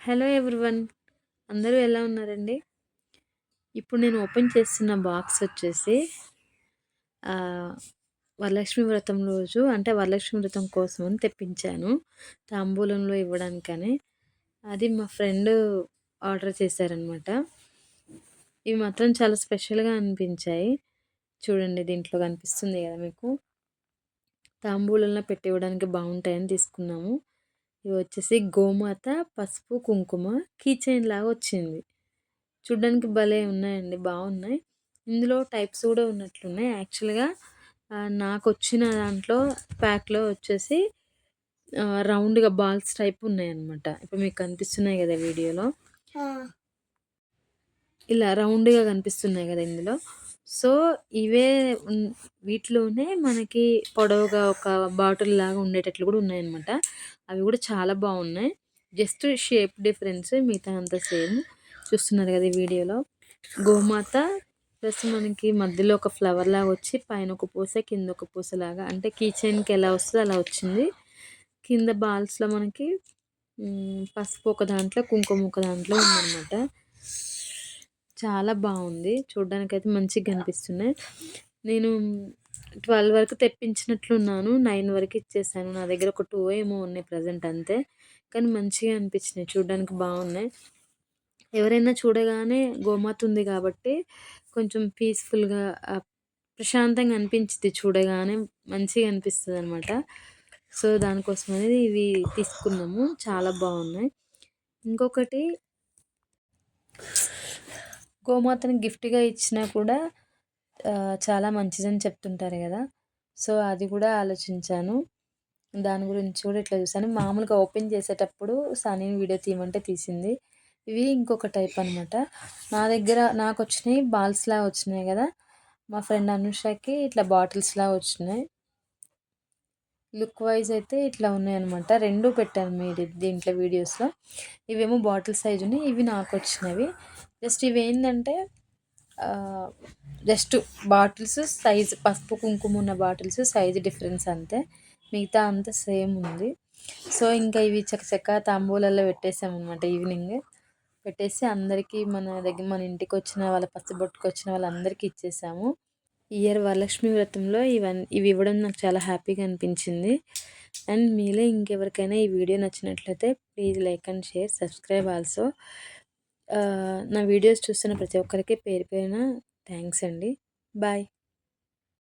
Hello everyone. అందరూ ఎలా ఉన్నారండి? ఇప్పుడు నేను ఓపెన్ చేస్తున్న బాక్స్ వచ్చేసి వరలక్ష్మి వ్రతం రోజు అంటే వరలక్ష్మి వ్రతం కోసం అని తెప్పించాను తాంబూలంలో ఇవ్వడానికని. అది మా ఫ్రెండ్ ఆర్డర్ చేశారనమాట ఇవి మాత్రం చాలా స్పెషల్గా అనిపించాయి. చూడండి దీంట్లో కనిపిస్తుంది కదా మీకు. తాంబూలంలో పెట్టి ఇవ్వడానికి బాగుంటాయని తీసుకున్నాము. ఇవి వచ్చేసి గోమాత పసుపు కుంకుమ కీ చైన్ లాగా వచ్చింది. చూడ్డానికి భలే ఉన్నాయండి బాగున్నాయి. ఇందులో టైప్స్ కూడా ఉన్నట్లున్నాయి. యాక్చువల్గా నాకు వచ్చిన దాంట్లో ప్యాక్లో వచ్చేసి రౌండ్గా బాల్స్ టైప్ ఉన్నాయి అనమాట ఇప్పుడు మీకు కనిపిస్తున్నాయి కదా వీడియోలో. ఇలా రౌండ్గా కనిపిస్తున్నాయి కదా ఇందులో. సో ఇవే వీటిలోనే మనకి పొడవుగా ఒక బాటిల్ లాగా ఉండేటట్లు కూడా ఉన్నాయన్నమాట. అవి కూడా చాలా బాగున్నాయి. జస్ట్ షేప్ డిఫరెన్స్ మిగతా అంతా సేమ్. చూస్తున్నారు కదా ఈ వీడియోలో. గోమాత ప్లస్ మనకి మధ్యలో ఒక ఫ్లవర్ లాగా వచ్చి పైన ఒక పూస కింద ఒక పూస లాగా. అంటే కిచెన్కి ఎలా వస్తుందో అలా వచ్చింది. కింద బాల్స్లో మనకి పసుపు ఒక దాంట్లో కుంకుమ ఒక దాంట్లో ఉందన్నమాట. చాలా బాగుంది. చూడ్డానికి అయితే మంచిగా కనిపిస్తున్నాయి. నేను ట్వెల్వ్ వరకు తెప్పించినట్లున్నాను. నైన్ వరకు ఇచ్చేసాను. నా దగ్గర ఒక టూ ఏమో ఉన్నాయి ప్రజెంట్ అంతే. కానీ మంచిగా అనిపించినాయి. చూడడానికి బాగున్నాయి. ఎవరైనా చూడగానే గోమాత ఉంది కాబట్టి కొంచెం పీస్ఫుల్గా ప్రశాంతంగా అనిపించింది చూడగానే. మంచిగా అనిపిస్తుంది అనమాట సో దానికోసం అనేది ఇవి తీసుకున్నాము. చాలా బాగున్నాయి. ఇంకొకటి గోమాతని గిఫ్ట్గా ఇచ్చినా కూడా చాలా మంచిదని చెప్తుంటారు కదా. సో అది కూడా ఆలోచించాను. దాని గురించి కూడా ఇట్లా చూసాను మామూలుగా ఓపెన్ చేసేటప్పుడు సనీని వీడియో తీయమంటే తీసింది. ఇవి ఇంకొక టైప్ అనమాట నా దగ్గర నాకు వచ్చినాయి బాల్స్లా వచ్చినాయి కదా. మా ఫ్రెండ్ అనుషకి ఇట్లా బాటిల్స్లా వచ్చినాయి. లుక్ వైజ్ అయితే ఇట్లా ఉన్నాయన్నమాట. రెండు పెట్టాను మీరు దీంట్లో వీడియోస్లో. ఇవేమో బాటిల్ సైజు ఉన్నాయి ఇవి నాకు వచ్చినవి. జస్ట్ ఇవి ఏంటంటే జస్ట్ బాటిల్స్ సైజ్ పసుపు కుంకుమ ఉన్న బాటిల్స్ సైజ్ డిఫరెన్స్ అంతే. మిగతా అంతా సేమ్ ఉంది. సో ఇంకా ఇవి చకచక తాంబూలలో పెట్టేసామన్నమాట ఈవినింగ్. పెట్టేసి అందరికీ మన దగ్గర మన ఇంటికి వచ్చిన వాళ్ళ పచ్చబొట్టుకు వచ్చిన వాళ్ళందరికీ ఇచ్చేసాము. ఇయర్ వరలక్ష్మి వ్రతంలో ఇవన్నీ ఇవి ఇవ్వడం నాకు చాలా హ్యాపీగా అనిపించింది. అండ్ మీలో ఇంకెవరికైనా ఈ వీడియో నచ్చినట్లయితే please like and share subscribe also. నా వీడియోస్ చూస్తున్న ప్రతి ఒక్కరికి పేరు పేరున థ్యాంక్స్ అండి. బాయ్.